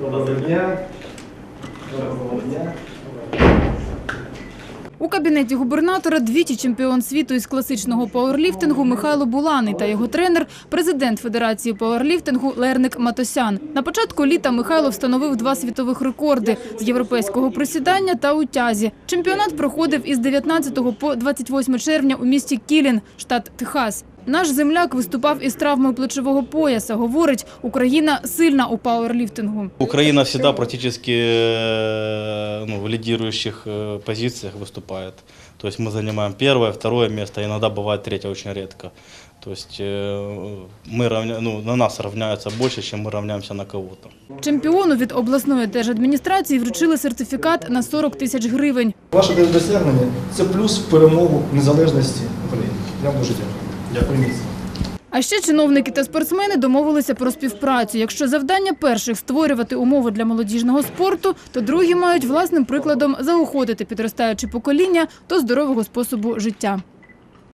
Доброго дня. Доброго дня. У кабінеті губернатора двічі чемпіон світу із класичного пауерліфтингу Михайло Буланий та його тренер, президент Федерації пауерліфтингу Лерник Матосян. На початку літа Михайло встановив два світових рекорди з європейського присідання та у тязі. Чемпіонат проходив із 19 по 28 червня у місті Кілін, штат Техас. Наш земляк виступав із травмою плечового пояса. Говорить, Україна сильна у пауерліфтингу. Украина всегда практически э, ну, в лидирующих э, позициях выступает. То есть мы занимаем первое, второе место, иногда бывает третье очень редко. То есть э, мы равня... ну, на нас равняются больше, чем мы равняемся на кого-то. Чемпіону від обласної держадміністрації вручили сертифікат на 40 тисяч гривень. Ваше досягнення це плюс в перемогу незалежності України. Я вам дуже дякую. Дякую місце. А ще чиновники та спортсмени домовилися про співпрацю. Якщо завдання перших створювати умови для молодіжного спорту, то другі мають власним прикладом заохотити підростаюче покоління до здорового способу життя.